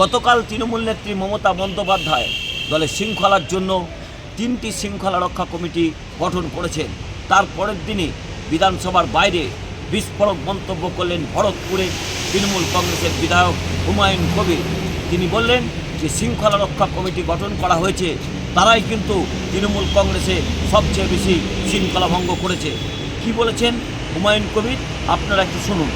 গতকাল তৃণমূল নেত্রী মমতা বন্দ্যোপাধ্যায় দলের শৃঙ্খলার জন্য তিনটি শৃঙ্খলা রক্ষা কমিটি গঠন করেছেন। তার পরের দিনই বিধানসভার বাইরে বিস্ফোরক মন্তব্য করলেন ভরতপুরে তৃণমূল কংগ্রেসের বিধায়ক হুমায়ুন কবির। তিনি বললেন যে, শৃঙ্খলা রক্ষা কমিটি গঠন করা হয়েছে, তারাই কিন্তু তৃণমূল কংগ্রেসে সবচেয়ে বেশি শৃঙ্খলা ভঙ্গ করেছে। কি বলেছেন হুমায়ুন কবির? আপনারা একটু শুনুন।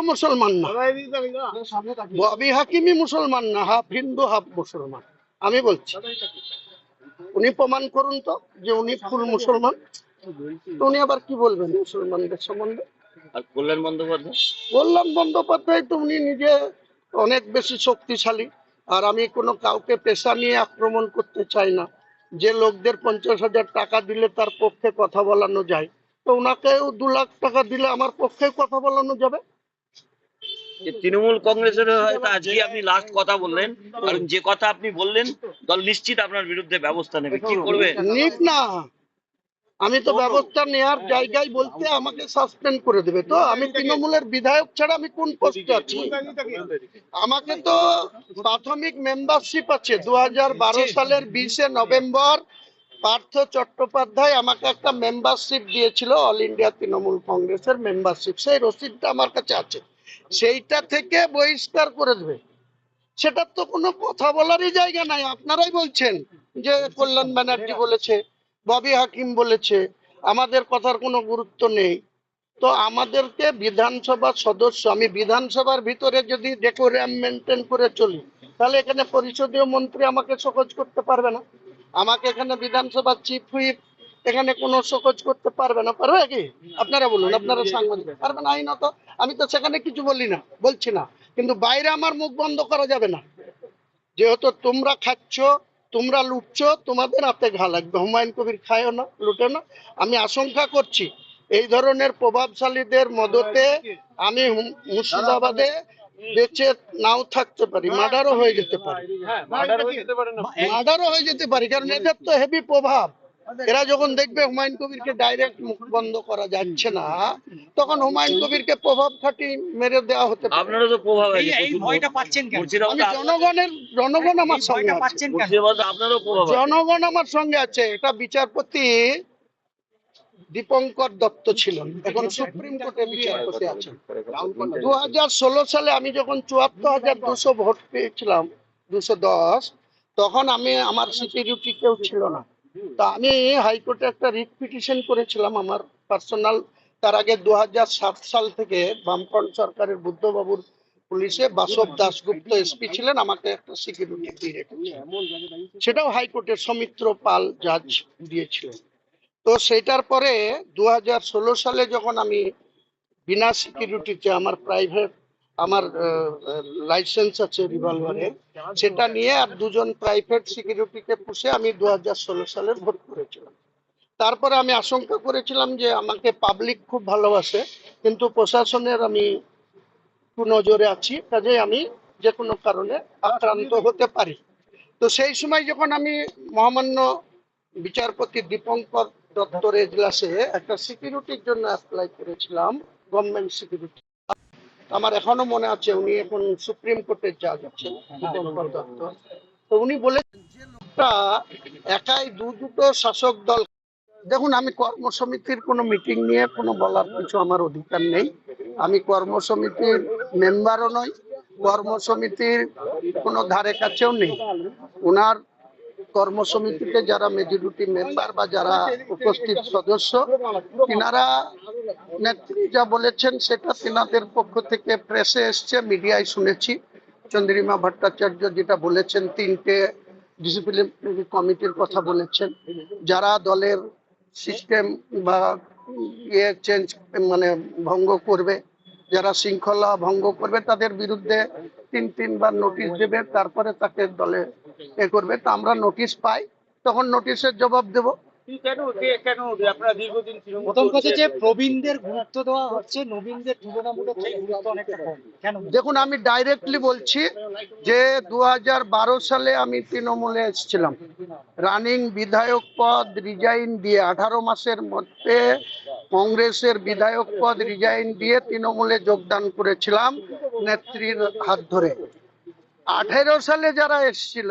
তো মুসলমান না। ববি হাকিমি মুসলমান না হাফ হিন্দু হাফ মুসলমান। আমি বলছি উনি প্রমাণ করুন তো যে উনি ফুল মুসলমান। তো উনি আবার কি বলবেন মুসলমানদের সম্বন্ধে? আর কল্যাণ বন্দ্যোপাধ্যায়? বললাম বন্দ্যোপাধ্যায় তো উনি নিজে অনেক বেশি শক্তিশালী। আর আমি কোনো কাউকে পেশা নিয়ে আক্রমণ করতে চাই না। যে লোকদের পঞ্চাশ হাজার টাকা দিলে তার পক্ষে কথা বলানো যায়। তো ওনাকেও দু লাখ টাকা দিলে আমার পক্ষে কথা বলানো যাবে? যে তৃণমূল কংগ্রেসের হয়তো আজকে আপনি লাস্ট কথা বললেন। কারণ যে কথা আপনি বললেন দল নিশ্চিত আপনার বিরুদ্ধে ব্যবস্থা নেবে। কি করবেন নিক না। আমি তো ব্যবস্থা নেওয়ার জায়গায় বলতে আমাকে সাসপেন্ড করে দেবে তো। আমি তৃণমূলের বিধায়ক ছাড়া আমি কোন পোস্টে আছি? আমাকে তো প্রাথমিক মেম্বারশিপ আছে। দু হাজার বারো সালের বিশে নভেম্বর পার্থ চট্টোপাধ্যায় আমাকে একটা মেম্বারশিপ দিয়েছিল। অল ইন্ডিয়া তৃণমূল কংগ্রেসের মেম্বারশিপ সেই রসিদটা আমার কাছে আছে। সেইটা থেকে বহিষ্কার করে দেবে। সেটার তো কোনো কথা বলারই জায়গা নাই। আপনারাই বলছেন যে কল্যাণ ব্যানার্জি বলেছে, ববি হাকিম বলেছে, আমাদের কথার কোনো গুরুত্ব নেই। তো আমাদেরকে বিধানসভার সদস্য, আমি বিধানসভার ভিতরে যদি ডেকোরিয়াম মেনটেন করে চলি, তাহলে এখানে পরিষদীয় মন্ত্রী আমাকে সহজ করতে পারবে না। আমাকে এখানে বিধানসভার চিফ হুইপ এখানে কোনো সকোজ করতে পারবে না পারবে কি? আপনারা বলুন আপনারা সাংবাদিক। পারবে না আইনত? আমি তো সেখানে কিছু বলি না বলছি না। কিন্তু বাইরে আমার মুখ বন্ধ করা যাবে না। যেহেতু তোমরা খাচ্ছ তোমরা লুটছো তোমাদের হাতে ঘা লাগবে। হুমায়ুন কবির খায়ও না লুটে না। আমি আশঙ্কা করছি এই ধরনের প্রভাবশালীদের মদতে আমি মুর্শিদাবাদে বেঁচে নাও থাকতে পারি মার্ডারও হয়ে যেতে পারি। মার্ডারও হয়ে যেতে পারি কারণ এদের তো হেভি প্রভাব। এরা যখন দেখবে হুমায়ুন কবিরকে ডাইরেক্ট মুখ বন্ধ করা যাচ্ছে না তখন হুমায়ুন কবিরকে প্রভাব খাটি মেরে দেওয়া হতে পারে। আপনারও তো প্রভাব এই এই ভয়টা পাচ্ছেন কেন? আমি জনগণের জনগণ আমার সঙ্গে ভয়টা আছে। পাচ্ছেন কেন? মুর্শিদাবাদে আপনারও প্রভাব জনগণ আমার সঙ্গে আছে। এটা বিচারপতি দীপঙ্কর দত্ত ছিলেন। এখন সুপ্রিম কোর্টে বিচারপতি আছেন। দু হাজার ষোলো সালে আমি যখন চুয়াত্তর হাজার দুশো ভোট পেয়েছিলাম দুশো দশ তখন আমি আমার সিকিউরিটি কেউ ছিল না। তা আমি হাইকোর্টে একটা রিট পিটিশন করেছিলাম আমার পার্সোনাল তার আগে দু সাল থেকে বামফ্রন্ট সরকারের বুদ্ধবাবুর পুলিশে বাসব দাশগুপ্ত এসপি ছিলেন আমাকে একটা সিকিউরিটি দিয়ে রেখেছে সেটাও হাইকোর্টের সৌমিত্র পাল জাজ দিয়েছিলেন। তো সেটার পরে দু হাজার ষোলো সালে যখন আমি বিনা সিকিউরিটিতে আমার প্রাইভেট আমার লাইসেন্স আছে রিভলভারে সেটা নিয়ে আর দুজন প্রাইভেট সিকিউরিটিকে পুষে আমি দু সালে ভোট করেছিলাম। তারপরে আমি আশঙ্কা করেছিলাম যে আমাকে পাবলিক খুব ভালোবাসে, কিন্তু প্রশাসনের আমি নজরে আছি কাজে আমি যে কোনো কারণে আক্রান্ত হতে পারি। তো সেই সময় যখন আমি মহামান্য বিচারপতি দীপঙ্কর দত্তর এজলাসে একটা সিকিউরিটির জন্য অ্যাপ্লাই করেছিলাম গভর্নমেন্ট সিকিউরিটি আমার এখনও মনে আছে উনি এখন সুপ্রিম কোর্টের জাজ আছেন দীপঙ্কর দত্ত তো উনি বলেছেন যে লোকটা একাই দু দুটো শাসক দল দেখুন আমি কর্মসমিতির কোনো মিটিং নিয়ে কোনো বলার কিছু আমার অধিকার নেই। আমি কর্মসমিতির মেম্বারও নই কর্মসমিতির কোনো ধারে কাছেও নেই। ওনার কর্মসমিতিতে যারা মেজরিটি মেম্বার বা যারা উপস্থিত সদস্য, তিনারা নেত্রী যা বলেছেন সেটা তিনাদের পক্ষ থেকে প্রেসে এসছে, মিডিয়ায় শুনেছি। চন্দ্রিমা ভট্টাচার্য যেটা বলেছেন, তিনটে ডিসিপ্লিনারি কমিটির কথা বলেছেন। যারা দলের সিস্টেম বা ইয়ে চেঞ্জ মানে ভঙ্গ করবে, যারা শৃঙ্খলা ভঙ্গ করবে, তাদের বিরুদ্ধে তিন তিনবার নোটিশ দেবে, তারপরে তাকে দলে এ করবে তো আমরা নোটিশ পাই তখন নোটিশের জবাব দেব। প্রথম কথা যে প্রবীণদের গুরুত্ব দেওয়া হচ্ছে নবীনদের তুলনামূলক গুরুত্ব অনেকটা কম। কেন দেখুন আমি ডাইরেক্টলি বলছি যে দু সালে আমি তৃণমূলে এসেছিলাম। রানিং বিধায়ক পদ রিজাইন দিয়ে আঠারো মাসের মধ্যে কংগ্রেসের বিধায়ক পদ রিজাইন দিয়ে তৃণমূলে যোগদান করেছিলাম নেত্রীর হাত ধরে। আঠেরো সালে যারা এসছিল,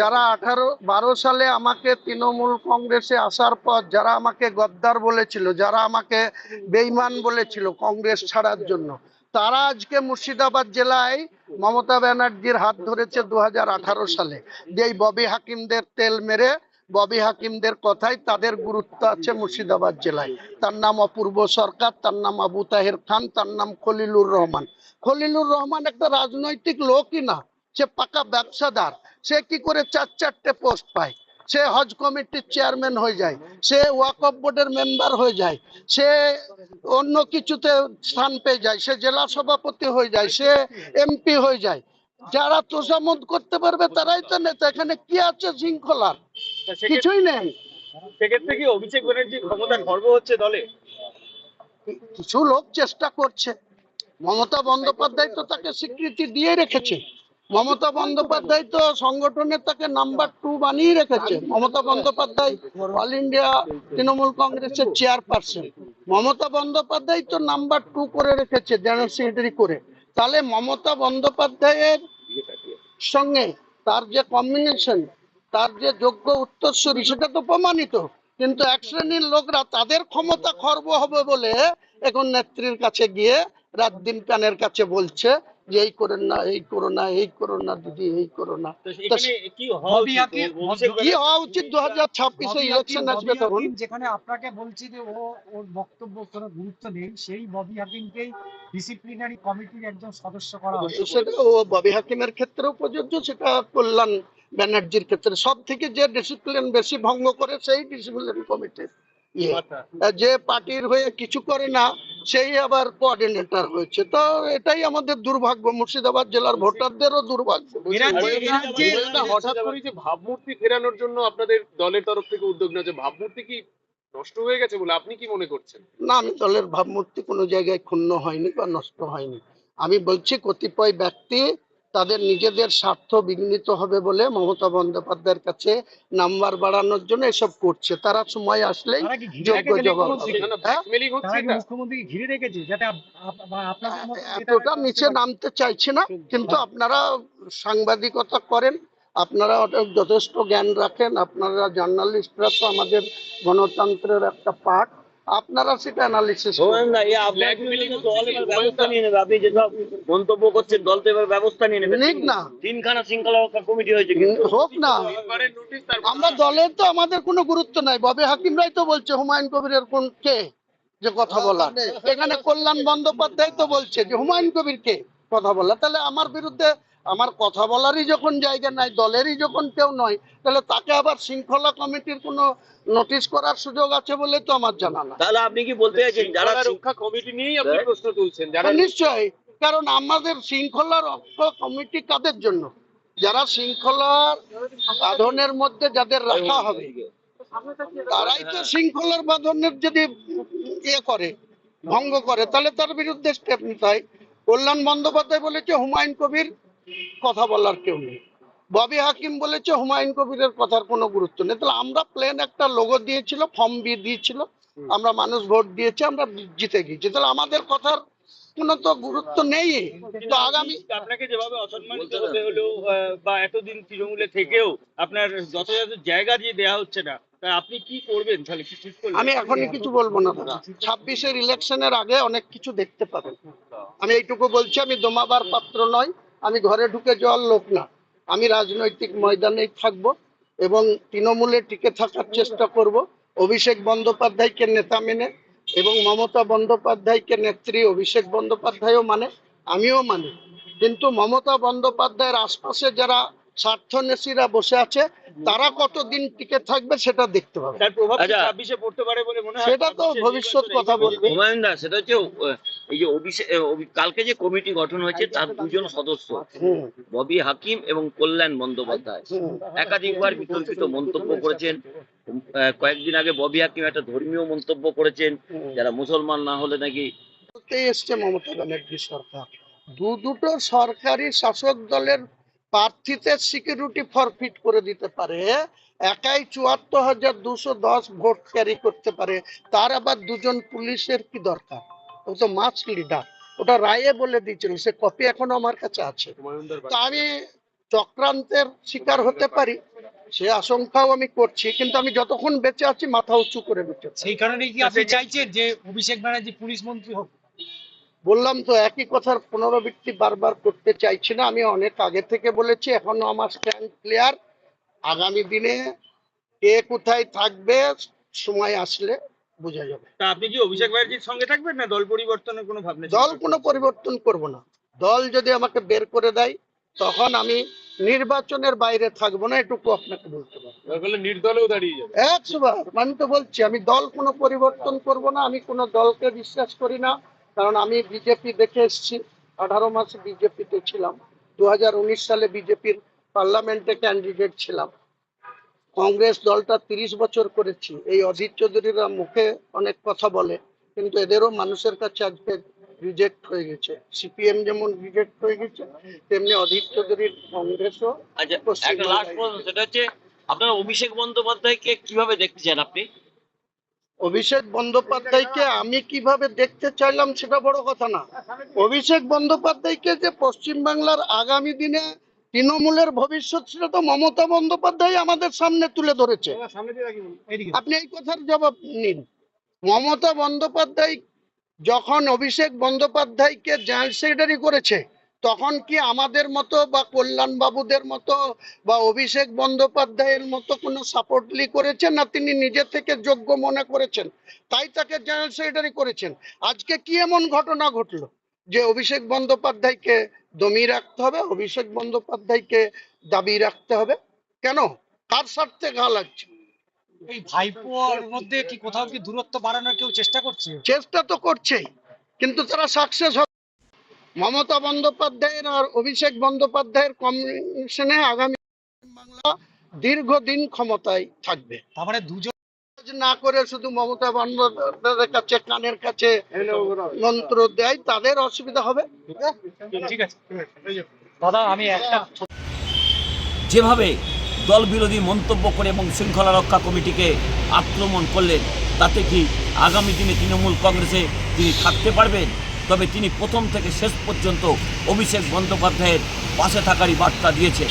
যারা আঠারো, বারো সালে আমাকে তৃণমূল কংগ্রেসে আসার পর যারা আমাকে গদ্দার বলেছিল, যারা আমাকে বেইমান বলেছিল কংগ্রেস ছাড়ার জন্য, তারা আজকে মুর্শিদাবাদ জেলায় মমতা ব্যানার্জির হাত ধরেছে দু হাজার আঠারো সালে। যে এই ববি হাকিমদের তেল মেরে, ববি হাকিমদের কথাই তাদের গুরুত্ব আছে মুর্শিদাবাদ জেলায়। তার নাম অপূর্ব সরকার, তার নাম আবু তাহের খান, তার নাম খলিলুর রহমান। খলিলুর রহমান একটা রাজনৈতিক লোকই না। সে পাকা ব্যবসাদার। সে কি করে চার চারটে পোস্ট পায়? সে হজ কমিটির চেয়ারম্যান হয়ে যায়। সে ওয়াকফ বোর্ডের মেম্বার হয়ে যায়। সে অন্য কিছুতে স্থান পেয়ে যায়। সে জেলা সভাপতি হয়ে যায়। সে এমপি হয়ে যায়। যারা তোষামত করতে পারবে তারাই তো নেতা। এখানে কি আছে শৃঙ্খলার? কিছুই নেই। সেক্ষেত্রে কি অভিষেক ব্যানার্জি ক্ষমতা খর্ব হচ্ছে দলে? কিছু লোক চেষ্টা করছে। মমতা বন্দ্যোপাধ্যায় তো তাকে স্বীকৃতি দিয়ে রেখেছে। মমতা বন্দ্যোপাধ্যায় তো সংগঠনে তাকে নাম্বার টু বানিয়ে রেখেছে। মমতা বন্দ্যোপাধ্যায় অল ইন্ডিয়া তৃণমূল কংগ্রেসের চেয়ারপারসন। মমতা বন্দ্যোপাধ্যায় তো নাম্বার টু করে রেখেছে, জেনারেল সেক্রেটারি করে। তাহলে মমতা বন্দ্যোপাধ্যায়ের সঙ্গে তার যে কম্বিনেশন তার যে যোগ্য উত্তরসূরি, সেটা তো প্রমাণিত। কিন্তু এক শ্রেণির লোকরা তাদের ক্ষমতা খর্ব হবে বলে এখন নেত্রীর কাছে গিয়ে রাত দিন প্যানের কাছে বলছে যে এই করেন না এই করো না এই করো না দিদি এই করো না। কি হওয়া উচিত? দু হাজার ছাব্বিশে ইলেকশন আসবে তখন। যেখানে আপনাকে বলছি যে ও ওর বক্তব্য কোনো গুরুত্ব নেই সেই ববি হাকিমকেই ডিসিপ্লিনারি কমিটির একজন সদস্য করা হয়েছে। সেটা ও ববি হাকিমের ক্ষেত্রেও প্রযোজ্য সেটা কল্যাণ ব্যানার্জির ক্ষেত্রে। সব থেকে যে ডিসিপ্লিন বেশি ভঙ্গ করে সেই ডিসিপ্লিন কমিটির যে পার্টির হয়ে কিছু করে না সেই আবার কোঅর্ডিনেটর হয়েছে। তো এটাই আমাদের দুর্ভাগ্য। মুর্শিদাবাদ জেলার ভোটারদেরও দুর্ভাগ্য। হঠাৎ করে যে ভাবমূর্তি ফেরানোর জন্য আপনাদের দলের তরফ থেকে উদ্যোগ নেওয়া যে ভাবমূর্তি কি নষ্ট হয়ে গেছে বলে আপনি কি মনে করছেন? না আমি দলের ভাবমূর্তি কোনো জায়গায় ক্ষুণ্ণ হয়নি বা নষ্ট হয়নি। আমি বলছি কতিপয় ব্যক্তি তাদের নিজেদের স্বার্থ বিঘ্নিত হবে বলে মমতা বন্দ্যোপাধ্যায়ের কাছে নাম্বার বাড়ানোর জন্য এসব করছে। তারা সময় আসলেই যোগ্য জবাব এতটা নিচে নামতে চাইছি না কিন্তু আপনারা সাংবাদিকতা করেন আপনারা যথেষ্ট জ্ঞান রাখেন আপনারা জার্নালিস্টরা তো আমাদের গণতন্ত্রের একটা পার্ট আপনারা সেটা অ্যানালিসিস হোমেন দা, এ আপনার দল এবার ব্যবস্থা নিয়ে নেবে। আপনি যেসব মন্তব্য করছেন দল তো এবার ব্যবস্থা নিয়ে নেবে। নিক না। তিনখানা শৃঙ্খলা রক্ষা কমিটি হয়েছে কিন্তু। হোক না। আমরা দলের তো আমাদের কোনো গুরুত্ব নাই। ববে হাকিমরাই তো বলছে হুমায়ুন কবিরের কোন কে যে কথা বলা এখানে কল্যাণ বন্দ্যোপাধ্যায় তো বলছে যে হুমায়ুন কবির কে কথা বলা তাহলে আমার বিরুদ্ধে আমার কথা বলারই যখন জায়গা নাই দলেরই যখন কেউ নয় তাহলে তাকে আবার শৃঙ্খলা কমিটির কোনো নোটিশ করার সুযোগ আছে বলে তো আমার জানা না তাহলে আপনি কি বলতে চাইছেন যারা রক্ষা কমিটি নিয়েই আপনি হ্যাঁ। প্রশ্ন তুলছেন যারা নিশ্চয়ই। কারণ আমাদের শৃঙ্খলা রক্ষা কমিটি কাদের জন্য? যারা শৃঙ্খলার সাধনের মধ্যে যাদের রাখা হবে তারাই তো শৃঙ্খলার বাঁধনের যদি ইয়ে করে ভঙ্গ করে তাহলে তার বিরুদ্ধে স্টেপ নিতে হয়। কল্যাণ বন্দ্যোপাধ্যায় বলেছে হুমায়ুন কবির কথা বলার কেউ নেই। ববি হাকিম বলেছে হুমায়ুন কবিরের কথার কোনো গুরুত্ব নেই। তাহলে আমরা প্লেন একটা লোগো দিয়েছিল ফর্ম বি দিয়েছিল। আমরা মানুষ ভোট দিয়েছে আমরা জিতে গিয়েছি। তাহলে আমাদের কথার কোনো তো গুরুত্ব নেই। তো আগামী আপনাকে যেভাবে অসম্মানিত হতে হলো বা এতদিন তৃণমূলে থেকেও আপনার যথাযথ জায়গা দিয়ে দেওয়া হচ্ছে না আপনি কি করবেন? তাহলে আমি এখনই কিছু বলব না দাদা। ছাব্বিশের ইলেকশনের আগে অনেক কিছু দেখতে পাবেন। আমি এইটুকু বলছি আমি দোমাবার পাত্র নয়। আমি ঘরে ঢুকে যাওয়ার লোক না। আমি রাজনৈতিক ময়দানেই থাকব এবং তৃণমূলে টিকে থাকার চেষ্টা করব। অভিষেক বন্দ্যোপাধ্যায়কে নেতা মেনে এবং মমতা বন্দ্যোপাধ্যায়কে নেত্রী অভিষেক বন্দ্যোপাধ্যায়ও মানে আমিও মানি। কিন্তু মমতা বন্দ্যোপাধ্যায়ের আশপাশে যারা স্বার্থনেশীরা বসে আছে তারা কতদিন টিকে থাকবে সেটা দেখতে প্রভাব আচ্ছা। ছাব্বিশে পড়তে পারে বলে মনে হয়? সেটা তো ভবিষ্যৎ কথা বলবে। হুমায়ুন দা সেটা হচ্ছে এই যে অভিষেক কালকে যে কমিটি গঠন হয়েছে তার দুজন সদস্য। ববি হাকিম এবং কল্যাণ বন্দ্যোপাধ্যায়। একাধিকবার বিতর্কিত মন্তব্য করেছেন। কয়েকদিন আগে ববি হাকিম একটা ধর্মীয় মন্তব্য করেছেন যারা মুসলমান না হলে নাকি এসছে মমতা ব্যানার্জি সরকার। দু দুটো সরকারি শাসক দলের প্রার্থীদের সিকিউরিটি ফরফিট করে দিতে পারে একাই চুয়াত্তর হাজার দুশো দশ ভোট ক্যারি করতে পারে তার আবার দুজন পুলিশের কি দরকার? ও তো মাস লিডার। ওটা রায়ে বলে দিয়েছিল সে কপি এখনও আমার কাছে আছে। তা আমি চক্রান্তের শিকার হতে পারি সে আশঙ্কাও আমি করছি কিন্তু আমি যতক্ষণ বেঁচে আছি মাথা উঁচু করে বেঁচে সেই কারণে কি আপনি চাইছেন যে অভিষেক ব্যানার্জি পুলিশ মন্ত্রী হোক? বললাম তো একই কথার পুনরাবৃত্তি বারবার করতে চাইছি না আমি অনেক আগে থেকে বলেছি এখনও আমার স্ট্যান্ড ক্লিয়ার আগামী দিনে কে কোথায় থাকবে সময় আসলে বোঝা যাবে। তা আপনি কি অভিষেক ব্যানার্জির সঙ্গে থাকবেন না দল পরিবর্তনের কোনো ভাবনা দল কোনো পরিবর্তন করব না। দল যদি আমাকে বের করে দেয় তখন আমি নির্বাচনের বাইরে থাকব না এটুকু আপনাকে বলতে পারব। নির্দলেও দাঁড়িয়ে যাবে। একশো আমি তো বলছি আমি দল কোনো পরিবর্তন করব না আমি কোনো দলকে বিশ্বাস করি না কারণ আমি বিজেপি দেখে এসেছি। আঠারো মাস বিজেপিতে ছিলাম। দু হাজার উনিশ সালে বিজেপির পার্লামেন্টে ক্যান্ডিডেট ছিলাম। কংগ্রেস দলটা তিরিশ বছর করেছি। এই অধীর চৌধুরীরা মুখে অনেক কথা বলে কিন্তু এদেরও মানুষের কাছে আজকে রিজেক্ট হয়ে গেছে। সিপিএম যেমন রিজেক্ট হয়ে গেছে তেমনি অধীর চৌধুরীর কংগ্রেসও আচ্ছা সেটা হচ্ছে আপনারা অভিষেক বন্দ্যোপাধ্যায়কে কীভাবে দেখতে চান আপনি? অভিষেক বন্দ্যোপাধ্যায়কে আমি কীভাবে দেখতে চাইলাম সেটা বড় কথা না। অভিষেক বন্দ্যোপাধ্যায়কে যে পশ্চিমবাংলার আগামী দিনে তৃণমূলের ভবিষ্যৎ সেটা তো মমতা বন্দ্যোপাধ্যায় আমাদের সামনে তুলে ধরেছে। আপনি এই কথার জবাব নিন। মমতা বন্দ্যোপাধ্যায় যখন অভিষেক বন্দ্যোপাধ্যায়কে জেনারেল সেক্রেটারি করেছে তখন কি আমাদের মতো বা কল্যাণ বাবুদের মতো বা অভিষেক বন্দ্যোপাধ্যায়ের মতো কোনো সাপোর্টলি করেছেন না তিনি নিজে থেকে যোগ্য মনে করেছেন? তাই তাকে জেনারেল সেক্রেটারি করেছেন। আজকে কি এমন ঘটনা ঘটলো? যে অভিষেক বন্দ্যোপাধ্যায়কে দমিয়ে রাখতে হবে অভিষেক বন্দ্যোপাধ্যায়কে দাবি রাখতে হবে। কেন? কার স্বার্থে ঘা লাগছে? এই ভাইপোর মধ্যে কি কোথাও কি দূরত্ব বাড়ানোর কেউ চেষ্টা করছে? চেষ্টা তো করছেই কিন্তু তারা সাকসেস হবে। মমতা বন্দ্যোপাধ্যায়ের আর অভিষেক বন্দ্যোপাধ্যায়ের কমিশনে আগামী বাংলা দীর্ঘদিন ক্ষমতায় থাকবে। তার মানে দুজন না করে শুধু মমতা বন্দ্যোপাধ্যায়ের কাছে কানের কাছে মন্ত্র দেয় তাদের অসুবিধা হবে। ঠিক আছে দাদা আমি একটা যেভাবে দল বিরোধী মন্তব্য করে এবং শৃঙ্খলা রক্ষা কমিটিকে আক্রমণ করলেন তাতে কি আগামী দিনে তৃণমূল কংগ্রেসে তিনি থাকতে পারবেন? তবে তিনি প্রথম থেকে শেষ পর্যন্ত অভিষেক বন্দ্যোপাধ্যায়ের পাশে থাকারই বার্তা দিয়েছেন।